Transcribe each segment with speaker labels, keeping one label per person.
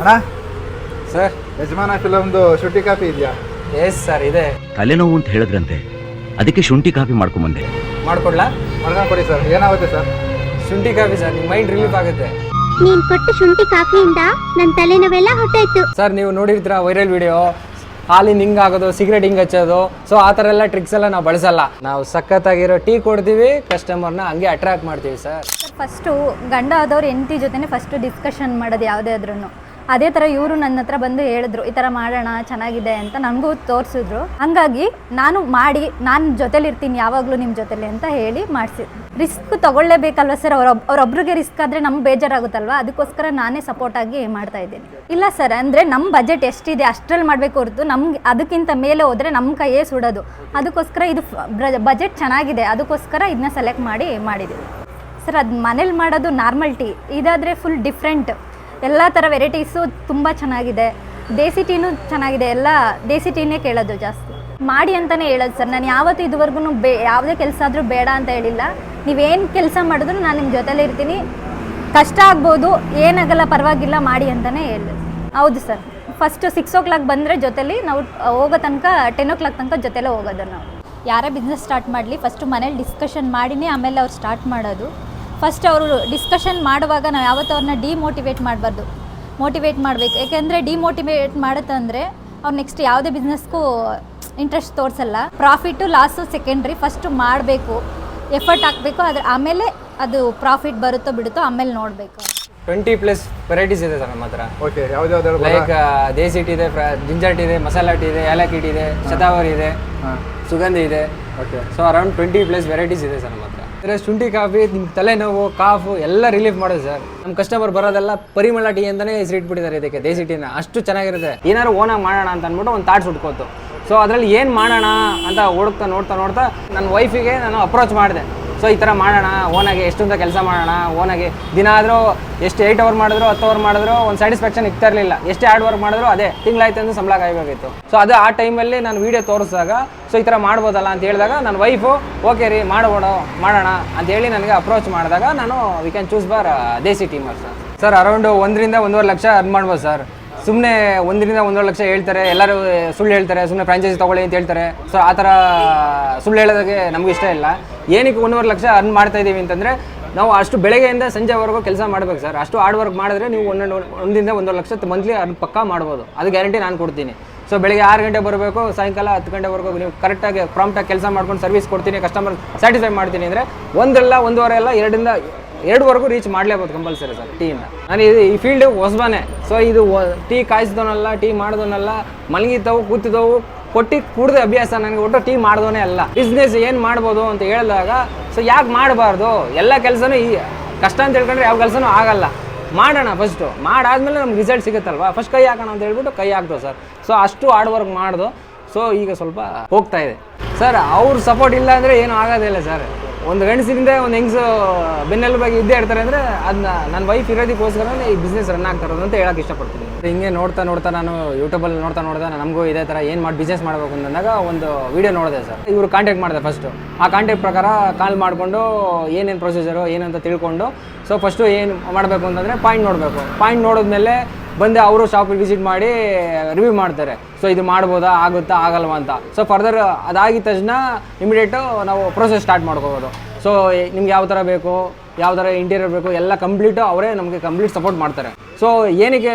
Speaker 1: ಅಣ್ಣ?
Speaker 2: ಸರ್.
Speaker 1: ಯಜಮಾನ ಫಿಲಮ್ದು ಶುಂಠಿ ಕಾಫಿ ಇದೆಯಾ?
Speaker 2: ಎಸ್ ಸರ್ ಇದೆ.
Speaker 3: ತಲೆನೋವು ಅಂತ ಹೇಳಿದ್ರಂತೆ. ಅದಕ್ಕೆ ಶುಂಠಿ ಕಾಫಿ ಮಾಡ್ಕೊಂಡ್ಬಂದೆ
Speaker 2: ಮಾಡ್ಕೊಡ್ಲಾ?
Speaker 1: ಮಾಡ್ಕೊಂಡು ಕೊಡಿ ಸರ್ ಏನಾಗುತ್ತೆ ಸರ್
Speaker 2: ಶುಂಠಿ ಕಾಫಿ ಸರ್ ನಿಮ್ಮ ಮೈಂಡ್ ರಿಲೀಫ್ ಆಗುತ್ತೆ.
Speaker 4: ನೀನ್ ಕೊಟ್ಟ ಶುಂಠಿ ಕಾಫಿಯಿಂದ ನನ್ನ ತಲೆನೋವೆಲ್ಲ ಹೊಟ್ಟೋಯ್ತು
Speaker 2: ಸರ್ ನೀವು ನೋಡಿರ್ತೀರಾ ವೈರಲ್ ವಿಡಿಯೋ ಹಾಲಿನ ಹಿಂಗ್ ಆಗೋದು ಸಿಗರೇಟ್ ಹಿಂಗ್ ಹಚ್ಚೋದು. ಸೊ ಆ ಥರ ಎಲ್ಲ ಟ್ರಿಕ್ಸ್ ಎಲ್ಲ ನಾವು ಬಳಸಲ್ಲ. ನಾವು ಸಖತ್ತಾಗಿರೋ ಟೀ ಕೊಡ್ತೀವಿ ಕಸ್ಟಮರ್ನ ಹಂಗೆ ಅಟ್ರಾಕ್ಟ್ ಮಾಡ್ತೀವಿ ಸರ್
Speaker 5: ಫಸ್ಟು ಗಂಡ ಆದವ್ರು ಹೆಂಡತಿ ಜೊತೆನೇ ಫಸ್ಟ್ ಡಿಸ್ಕಷನ್ ಮಾಡೋದು ಯಾವುದೇ ಆದ್ರೂ ಅದೇ ಥರ ಇವರು ನನ್ನ ಹತ್ರ ಬಂದು ಹೇಳಿದ್ರು, ಈ ಥರ ಮಾಡೋಣ, ಚೆನ್ನಾಗಿದೆ ಅಂತ ನನಗೂ ತೋರಿಸಿದ್ರು. ಹಂಗಾಗಿ ನಾನು ಮಾಡಿ, ನಾನು ಜೊತೆಲಿರ್ತೀನಿ ಯಾವಾಗಲೂ ನಿಮ್ಮ ಜೊತೆಲಿ ಅಂತ ಹೇಳಿ ಮಾಡಿಸಿದ್ರು ರಿಸ್ಕ್ ತಗೊಳ್ಳೇಬೇಕಲ್ವ ಸರ್? ಅವ್ರ ಅವ್ರೊಬ್ರಿಗೆ ರಿಸ್ಕ್ ಆದರೆ ನಮ್ಗೆ ಬೇಜಾರಾಗುತ್ತಲ್ವಾ? ಅದಕ್ಕೋಸ್ಕರ ನಾನೇ ಸಪೋರ್ಟ್ ಆಗಿ ಮಾಡ್ತಾ ಇದ್ದೀನಿ. ಇಲ್ಲ ಸರ್, ಅಂದರೆ ನಮ್ಮ ಬಜೆಟ್ ಎಷ್ಟಿದೆ ಅಷ್ಟರಲ್ಲಿ ಮಾಡಬೇಕು ಹೊರತು ನಮ್ಗೆ ಅದಕ್ಕಿಂತ ಮೇಲೆ ಹೋದರೆ ನಮ್ಮ ಕೈಯೇ ಸುಡೋದು. ಅದಕ್ಕೋಸ್ಕರ ಇದು ಬಜೆಟ್ ಚೆನ್ನಾಗಿದೆ, ಅದಕ್ಕೋಸ್ಕರ ಇದನ್ನ ಸೆಲೆಕ್ಟ್ ಮಾಡಿ ಮಾಡಿದ್ದೀವಿ ಸರ್, ಅದು ಮನೇಲಿ ಮಾಡೋದು ನಾರ್ಮಲ್ ಟೀ, ಇದಾದರೆ ಫುಲ್ ಡಿಫ್ರೆಂಟ್. ಎಲ್ಲ ಥರ ವೆರೈಟೀಸು ತುಂಬ ಚೆನ್ನಾಗಿದೆ. ದೇಸಿ ಟೀನೂ ಚೆನ್ನಾಗಿದೆ. ಎಲ್ಲ ದೇಸಿ ಟೀನೇ ಕೇಳೋದು ಜಾಸ್ತಿ. ಮಾಡಿ ಅಂತಲೇ ಹೇಳೋದು ಸರ್. ನಾನು ಯಾವತ್ತೂ ಇದುವರೆಗೂ ಬೇ, ಯಾವುದೇ ಕೆಲಸ ಆದರೂ ಬೇಡ ಅಂತ ಹೇಳಿಲ್ಲ. ನೀವೇನು ಕೆಲಸ ಮಾಡಿದ್ರು ನಾನು ನಿಮ್ಮ ಜೊತೆಲೇ ಇರ್ತೀನಿ. ಕಷ್ಟ ಆಗ್ಬೋದು, ಏನಾಗಲ್ಲ ಪರವಾಗಿಲ್ಲ, ಮಾಡಿ ಅಂತಲೇ ಹೇಳಿದೆ. ಹೌದು sir. First six o'clock ಬಂದರೆ ಜೊತೆಲಿ ನಾವು ಹೋಗೋ ತನಕ ಟೆನ್ ಓ ಕ್ಲಾಕ್ ತನಕ ಜೊತೆಲೇ ಹೋಗೋದು ನಾವು. ಯಾರೇ ಬಿಸ್ನೆಸ್ ಸ್ಟಾರ್ಟ್ ಮಾಡಲಿ ಫಸ್ಟು ಮನೇಲಿ ಡಿಸ್ಕಷನ್ ಮಾಡಿನೇ ಆಮೇಲೆ ಅವ್ರು ಸ್ಟಾರ್ಟ್ ಮಾಡೋದು. ಫಸ್ಟ್ ಅವರು ಡಿಸ್ಕಷನ್ ಮಾಡುವಾಗ ನಾವು ಯಾವತ್ತೂ ಅವ್ರನ್ನ ಡಿಮೋಟಿವೇಟ್ ಮಾಡಬಾರ್ದು. ಮೋಟಿವೇಟ್ ಮಾಡಬೇಕು. ಯಾಕೆಂದರೆ ಡಿಮೋಟಿವೇಟ್ ಮಾಡುತ್ತಂದರೆ ಅವ್ರು ನೆಕ್ಸ್ಟ್ ಯಾವುದೇ ಬಿಸ್ನೆಸ್ಗೂ ಇಂಟ್ರೆಸ್ಟ್ ತೋರಿಸಲ್ಲ. ಪ್ರಾಫಿಟ್ಟು ಲಾಸು ಸೆಕೆಂಡ್ರಿ ಫಸ್ಟು ಮಾಡಬೇಕು. ಎಫರ್ಟ್ ಹಾಕಬೇಕು. ಅದ್ರ ಆಮೇಲೆ ಅದು ಪ್ರಾಫಿಟ್ ಬರುತ್ತೋ ಬಿಡುತ್ತೋ ಆಮೇಲೆ ನೋಡಬೇಕು.
Speaker 2: ಟ್ವೆಂಟಿ ಪ್ಲಸ್ ವೆರೈಟೀಸ್ ಇದೆ ಸರ್ ನಮ್ಮ ಹತ್ರ.
Speaker 1: ಓಕೆ ಯಾವ್ದು
Speaker 2: ಲೈಕ್ ದೇಸಿ ಟೀ ಇದೆ ಜಿಂಜರ್ ಟೀ ಇದೆ ಮಸಾಲಾ ಟೀ ಇದೆ ಏಲಕ್ಕಿ ಟೀ ಇದೆ ಶತಾವರಿ ಇದೆ
Speaker 1: ಹಾಂ.
Speaker 2: ಸುಗಂಧಿ ಇದೆ.
Speaker 1: Okay
Speaker 2: so around twenty plus varieties ಇದೆ ಸರ್ ನಮ್ಮ ಹತ್ರ. ಅಂದರೆ ಶುಂಠಿ ಕಾಫಿ ನಿಮ್ಮ ತಲೆನೋವು, ಕಾಫು ಎಲ್ಲ ರಿಲೀಫ್ ಮಾಡೋದು ಸರ್ ನಮ್ಮ ಕಸ್ಟಮರ್ ಬರೋದೆಲ್ಲ ಪರಿಮಳ ಟೀ ಅಂತಲೇ ಹೆಸರಿಟ್ಬಿಟ್ಟಿದ್ದಾರೆ ಇದಕ್ಕೆ, ದೇಸಿ ಟೀನ ಅಷ್ಟು ಚೆನ್ನಾಗಿರುತ್ತೆ. ಏನಾದ್ರು ಓನಾಗಿ ಮಾಡೋಣ ಅಂತ ಅಂದ್ಬಿಟ್ಟು ಒಂದು ತಾಟ್ ಹುಡ್ಕೋತು. ಸೊ ಅದರಲ್ಲಿ ಏನು ಮಾಡೋಣ ಅಂತ ಹುಡುಕ್ತಾ ನೋಡ್ತಾ ನೋಡ್ತಾ ನನ್ನ ವೈಫಿಗೆ ನಾನು ಅಪ್ರೋಚ್ ಮಾಡಿದೆ. ಸೊ ಈ ಥರ ಮಾಡೋಣ, ಓನಾಗಿ ಅಂತ ಕೆಲಸ ಮಾಡೋಣ, ಓನಾಗಿ ದಿನ ಆದರೂ ಎಷ್ಟು ಏಯ್ಟ್ ಅವರ್ ಮಾಡಿದ್ರು, ಹತ್ತು ಅವರ್ ಮಾಡಿದ್ರು ಒಂದು ಸ್ಯಾಟಿಸ್ಫ್ಯಾಕ್ಷನ್ ಇರ್ತಾ ಇರಲಿಲ್ಲ. ಎಷ್ಟೇ ಹಾರ್ಡ್ ವರ್ಕ್ ಮಾಡಿದ್ರು ಅದೇ ತಿಂಗಳಾಯ್ತು ಅಂದ್ರೆ ಸಂಬಳ ಕಾಯಬೇಕಾಗಿತ್ತು. ಸೊ ಅದು ಆ ಟೈಮಲ್ಲಿ ನಾನು ವೀಡಿಯೋ ತೋರಿಸಿದಾಗ ಸೊ ಈ ಥರ ಮಾಡ್ಬೋದಲ್ಲ ಅಂತ ಹೇಳಿದಾಗ ನನ್ನ ವೈಫು ಓಕೆ ರೀ ಮಾಡ್ಬೋಣ ಮಾಡೋಣ ಅಂತ ಹೇಳಿ ನನಗೆ ಅಪ್ರೋಚ್ ಮಾಡಿದಾಗ ನಾನು we can choose bar desi ಟೀಮರ್ sir sir around ಒಂದರಿಂದ ಒಂದೂವರೆ ಲಕ್ಷ ಅರ್ನ್ ಮಾಡ್ಬೋದು ಸರ್ ಸುಮ್ಮನೆ ಒಂದರಿಂದ ಒಂದೂವರೆ ಲಕ್ಷ ಹೇಳ್ತಾರೆ, ಎಲ್ಲರೂ ಸುಳ್ಳು ಹೇಳ್ತಾರೆ ಸುಮ್ಮನೆ ಫ್ರಾಂಚೈಸಿ ತೊಗೊಳ್ಳಿ ಅಂತ ಹೇಳ್ತಾರೆ. ಸೊ ಆ ಥರ ಸುಳ್ಳು ಹೇಳೋದಕ್ಕೆ ನಮಗೆ ಇಷ್ಟ ಇಲ್ಲ. ಏನಕ್ಕೆ ಒಂದೂವರೆ ಲಕ್ಷ ಅರ್ನ್ ಮಾಡ್ತಾ ಇದ್ದೀವಿ ಅಂತಂದರೆ, ನಾವು ಅಷ್ಟು ಬೆಳಗ್ಗೆಯಿಂದ ಸಂಜೆವರೆಗೂ ಕೆಲಸ ಮಾಡ್ಬೇಕು ಸರ್. ಅಷ್ಟು ಹಾರ್ಡ್ ವರ್ಕ್ ಮಾಡಿದ್ರೆ ನೀವು ಒಂದೊಂದು ಒಂದಿಂದ ಒಂದೂವರೆ ಲಕ್ಷ ಮಂತ್ಲಿ ಅರ್ನ್ ಪಕ್ಕಾ ಮಾಡ್ಬೋದು. ಅದು ಗ್ಯಾರಂಟಿ ನಾನು ಕೊಡ್ತೀನಿ. ಸೊ ಬೆಳಗ್ಗೆ ಆರು ಗಂಟೆ ಬರಬೇಕು, ಸಾಯಂಕಾಲ ಹತ್ತು ಗಂಟೆವರೆಗೂ ನೀವು ಕರೆಕ್ಟಾಗಿ ಪ್ರಾಂಪ್ಟಾಗಿ ಕೆಲಸ ಮಾಡ್ಕೊಂಡು ಸರ್ವಿಸ್ ಕೊಡ್ತೀನಿ ಕಸ್ಟಮರ್ ಸ್ಯಾಟಿಸ್ಫೈ ಮಾಡ್ತೀನಿ ಅಂದರೆ ಒಂದಲ್ಲ ಒಂದೂವರೆ ಎಲ್ಲ ಎರಡರಿಂದ ಎರಡುವರೆಗೂ ರೀಚ್ ಮಾಡಲೇಬೋದು ಕಂಪಲ್ಸರಿ ಸರ್ ಟೀನ ನಾನು ಇದು ಈ ಫೀಲ್ಡ್ ಹೊಸಬಾನೆ. ಸೊ ಇದು ಟೀ ಕಾಯಿಸಿದವನಲ್ಲ ಟೀ ಮಾಡಿದವನಲ್ಲ, ಮಲಗಿದ್ದವು, ಕೂತಿದ್ದವು ಕೊಟ್ಟಿ ಕುಡ್ದ ಅಭ್ಯಾಸ ನನಗೆ ಒಟ್ಟು ಟೀ ಮಾಡಿದವನೇ ಅಲ್ಲ. ಬಿಸ್ನೆಸ್ ಏನು ಮಾಡ್ಬೋದು ಅಂತ ಹೇಳಿದಾಗ ಸೊ ಯಾಕೆ ಮಾಡಬಾರ್ದು? ಎಲ್ಲ ಕೆಲಸನೂ ಈ ಕಷ್ಟ ಅಂತ ಹೇಳ್ಕೊಂಡ್ರೆ ಯಾವ ಕೆಲಸನೂ ಆಗಲ್ಲ. ಮಾಡೋಣ ಫಸ್ಟು ಮಾಡಾದ್ಮೇಲೆ ನಮ್ಗೆ ರಿಸಲ್ಟ್ ಸಿಗುತ್ತಲ್ವಾ? ಫಸ್ಟ್ ಕೈ ಹಾಕೋಣ ಅಂತ ಹೇಳ್ಬಿಟ್ಟು ಕೈ ಹಾಕ್ದು ಸರ್. ಸೊ ಅಷ್ಟು ಹಾರ್ಡ್ ವರ್ಕ್ ಮಾಡ್ದು. ಸೊ ಈಗ ಸ್ವಲ್ಪ ಹೋಗ್ತಾ ಇದೆ. ಸರ್ ಅವ್ರ ಸಪೋರ್ಟ್ ಇಲ್ಲ ಅಂದರೆ ಏನೂ ಆಗೋದಿಲ್ಲ ಸರ್. ಒಂದು ಗಂಡಸಿನಿಂದ ಒಂದು ಹೆಂಗ್ಸು ಬೆನ್ನೆಲುಬಾಗಿ ಇದ್ದೇ ಇರ್ತಾರೆ ಅಂದರೆ ಅದನ್ನ ನನ್ನ ವೈಫ್ ಇರೋದಕ್ಕೋಸ್ಕರನೇ ಈ ಬಿಸ್ನೆಸ್ ರನ್ ಆಗ್ತಾ ಇರೋದು ಅಂತ ಹೇಳಕ್ಕೆ ಇಷ್ಟಪಡ್ತೀನಿ. ಹಿಂಗೆ ನೋಡ್ತಾ ನೋಡ್ತಾ ನಾನು ಯೂಟ್ಯೂಬಲ್ಲಿ ನೋಡ್ತಾ ನೋಡ್ತಾ ನಮಗೂ ಇದೇ ಥರ ಏನು ಮಾಡಿ ಬಿಸ್ನೆಸ್ ಮಾಡಬೇಕು ಅಂತಂದಾಗ ಒಂದು ವೀಡಿಯೋ ನೋಡಿದೆ ಸರ್ ಇವರು ಕಾಂಟ್ಯಾಕ್ಟ್ ಮಾಡಿದೆ ಫಸ್ಟು ಆ ಕಾಂಟ್ಯಾಕ್ಟ್ ಪ್ರಕಾರ ಕಾಲ್ ಮಾಡಿಕೊಂಡು ಏನೇನು ಪ್ರೊಸೀಜರು ಏನಂತ ತಿಳ್ಕೊಂಡು ಸೊ ಫಸ್ಟು ಏನು ಮಾಡಬೇಕು ಅಂತಂದರೆ ಪಾಯಿಂಟ್ ನೋಡಬೇಕು. ಪಾಯಿಂಟ್ ನೋಡಿದ್ಮೇಲೆ ಬಂದು ಅವರು ಶಾಪಿಗೆ ವಿಸಿಟ್ ಮಾಡಿ ರಿವ್ಯೂ ಮಾಡ್ತಾರೆ. ಸೊ ಇದು ಮಾಡ್ಬೋದಾ, ಆಗುತ್ತಾ, ಆಗಲ್ವಾ ಅಂತ. ಸೊ ಫರ್ದರ್ ಅದಾಗಿದ ತಕ್ಷಣ ಇಮಿಡಿಯೇಟು ನಾವು ಪ್ರೊಸೆಸ್ ಸ್ಟಾರ್ಟ್ ಮಾಡ್ಕೋಬೋದು. ಸೊ ನಿಮ್ಗೆ ಯಾವ ಥರ ಬೇಕು, ಯಾವ ಥರ ಇಂಟೀರಿಯರ್ ಬೇಕು, ಎಲ್ಲ ಕಂಪ್ಲೀಟು ಅವರೇ ನಮಗೆ ಕಂಪ್ಲೀಟ್ ಸಪೋರ್ಟ್ ಮಾಡ್ತಾರೆ. ಸೊ ಏನಕ್ಕೆ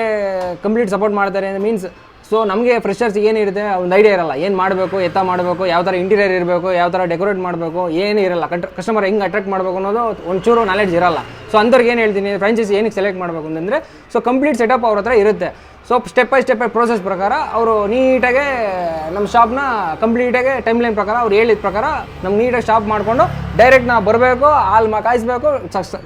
Speaker 2: ಕಂಪ್ಲೀಟ್ ಸಪೋರ್ಟ್ ಮಾಡ್ತಾರೆ ಮೀನ್ಸ್ ಸೊ ನಮಗೆ ಫ್ರೆಶರ್ಸ್ ಏನಿರುತ್ತೆ ಒಂದು ಐಡಿಯಾ ಇರಲ್ಲ. ಏನು ಮಾಡಬೇಕು, ಎತ್ತ ಮಾಡಬೇಕು, ಯಾವ ಥರ ಇಂಟೀರಿಯರ್ ಇರಬೇಕು, ಯಾವ ಥರ ಡೆಕೋರೇಟ್ ಮಾಡಬೇಕು, ಏನು ಇರಲ್ಲ. ಕಸ್ಟಮರ್ ಹೆಂಗೆ ಅಟ್ರಾಕ್ಟ್ ಮಾಡಬೇಕು ಅನ್ನೋದು ಒಂಚೂರು ನಾಲೆಡ್ಜ್ ಇರಲ್ಲ. ಸೊ ಅಂಥವ್ರಿಗೆ ಏನು ಹೇಳ್ತೀನಿ? ಫ್ರಾಂಚೈಸಿ ಏನಕ್ಕೆ ಸೆಲೆಕ್ಟ್ ಮಾಡಬೇಕು ಅಂತಂದರೆ ಸೊ ಕಂಪ್ಲೀಟ್ ಸೆಟಪ್ ಅವ್ರ ಹತ್ರ ಇರುತ್ತೆ. So step by step by process ಪ್ರಕಾರ ಅವರು ನೀಟಾಗೆ ನಮ್ಮ ಶಾಪ್ನ ಕಂಪ್ಲೀಟಾಗಿ ಟೈಮ್ ಲೈನ್ ಪ್ರಕಾರ ಅವ್ರು ಹೇಳಿದ ಪ್ರಕಾರ ನಮ್ಗೆ ನೀಟಾಗಿ ಶಾಪ್ ಮಾಡಿಕೊಂಡು ಡೈರೆಕ್ಟ್ ನಾವು ಬರಬೇಕು, ಹಾಲು ಕಾಯಿಸ್ಬೇಕು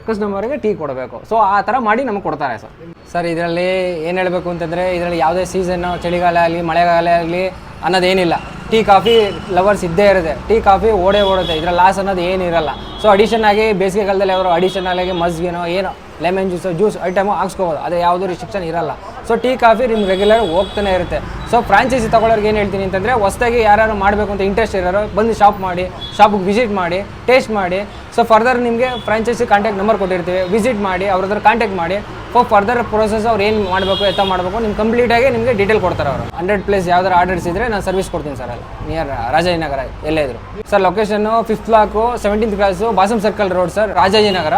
Speaker 2: ಕಸ್ಟಮರ್ಗೆ ಟೀ ಕೊಡಬೇಕು. ಸೊ ಆ ಥರ ಮಾಡಿ ನಮಗೆ ಕೊಡ್ತಾರೆ ಸರ್ ಸರ್, ಇದರಲ್ಲಿ ಏನು ಹೇಳಬೇಕು ಅಂತಂದರೆ, ಇದರಲ್ಲಿ ಯಾವುದೇ ಸೀಸನ್ನು ಚಳಿಗಾಲ ಆಗಲಿ, ಮಳೆಗಾಲ ಆಗಲಿ ಅನ್ನೋದೇನಿಲ್ಲ. ಟೀ, ಕಾಫಿ ಲವರ್ಸ್ ಇದ್ದೇ ಇರುತ್ತೆ. ಟೀ, ಕಾಫಿ ಓಡೇ ಓಡುತ್ತೆ. ಇದರಲ್ಲಿ ಲಾಸ್ ಅನ್ನೋದು ಏನಿರಲ್ಲ ಸೊ ಅಡಿಷನ್ ಆಗಿ ಬೇಸಿಗೆಗಾಲದಲ್ಲಿ ಅವರು ಅಡಿಷನ್ ಆಗಿ ಮಸ್ಗೇನೋ ಏನೋ ಲೆಮನ್ ಜ್ಯೂಸು ಜ್ಯೂಸ್ ಐಟಮು ಹಾಕ್ಸ್ಕೋಬೋದು. ಅದೇ ಯಾವುದೂ ರಿಸ್ಟ್ರಿಕ್ಷನ್ ಇರಲ್ಲ. ಸೊ ಟೀ, ಕಾಫಿ ನಿಮ್ಗೆ ರೆಗ್ಯುಲರ್ ಹೋಗ್ತಾನೆ ಇರುತ್ತೆ. ಸೊ ಫ್ರಾಂಚೈಸಿ ತೊಗೊಳೋರ್ಗೆ ಏನು ಹೇಳ್ತೀನಿ ಅಂತಂದರೆ, ಹೊಸದಾಗಿ ಯಾರು ಮಾಡಬೇಕು ಅಂತ ಇಂಟ್ರೆಸ್ಟ್ ಇರೋರು, ಬಂದು ಶಾಪ್ ಮಾಡಿ ಶಾಪಿಗೆ ವಿಸಿಟ್ ಮಾಡಿ ಟೇಸ್ಟ್ ಮಾಡಿ. ಸೊ ಫರ್ದರ್ ನಿಮಗೆ ಫ್ರಾಂಚೈಸಿ ಕಾಂಟ್ಯಾಕ್ಟ್ ನಂಬರ್ ಕೊಟ್ಟಿರ್ತೀವಿ. ವಿಸಿಟ್ ಮಾಡಿ, ಅವ್ರ ಹತ್ರ ಕಾಂಟ್ಯಾಕ್ಟ್ ಮಾಡಿ. ಫಾರ್ ಫರ್ದರ್ ಪ್ರೊಸೆಸ್ ಅವ್ರು ಏನು ಮಾಡಬೇಕು ಎತ್ತ ಮಾಡಬೇಕು ನಿಮ್ಗೆ ಕಂಪ್ಲೀಟಾಗಿ ನಿಮಗೆ ಡೀಟೇಲ್ ಕೊಡ್ತಾರೆ ಅವರು. ಹಂಡ್ರೆಡ್ ಪ್ಲೇಸ್ ಯಾವ್ದಾರು ಆರ್ಡರ್ಸ್ ಇದ್ರೆ ನಾನು ಸರ್ವಿಸ್ ಕೊಡ್ತೀನಿ ಸರ್ ಅಲ್ಲಿ ನಿಯರ್ ರಾಜಾಜಿನಗರ ಎಲ್ಲೇ ಇದ್ರು. Sir location fifth block seventeenth cross Bhashyam circle road sir Rajajinagar.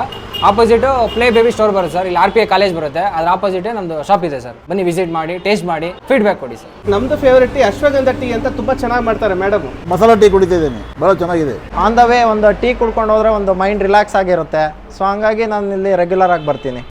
Speaker 2: Opposite play baby store ಬರುತ್ತೆ ಸರ್ ಇಲ್ಲಿ ಆರ್ ಪಿ ಐ ಕಾಲೇಜ್ ಬರುತ್ತೆ. ಅದ್ರ ಆಪೋಸಿಟ್ ನಮ್ದು ಶಾಪ್ ಇದೆ ಸರ್. ಬನ್ನಿ ವಿಸಿಟ್ ಮಾಡಿ ಟೇಸ್ಟ್ ಮಾಡಿ ಫೀಡ್ಬ್ಯಾಕ್ ಕೊಡಿ ಸರ್.
Speaker 6: ನಮ್ದು ಫೇವ್ರೆಟ್ ಟೀ ಅಶ್ವಗಂಧ ಟೀ ಅಂತ ತುಂಬಾ ಚೆನ್ನಾಗಿ ಮಾಡ್ತಾರೆ ಮೇಡಮ್
Speaker 7: ಮಸಾಲ ಟೀ ಕುಡಿತಿದ್ದೀನಿ ಬಹಳ ಚೆನ್ನಾಗಿದೆ.
Speaker 8: ಆನ್ ದ ವೇ ಒಂದು ಟೀ ಕುಡ್ಕೊಂಡು ಹೋದ್ರೆ ಒಂದು ಮೈಂಡ್ ರಿಲ್ಯಾಕ್ಸ್ ಆಗಿರುತ್ತೆ. ಸೊ ಹಂಗಾಗಿ ನಾನು ಇಲ್ಲಿ ರೆಗ್ಯುಲರ್ ಆಗಿ ಬರ್ತೀನಿ.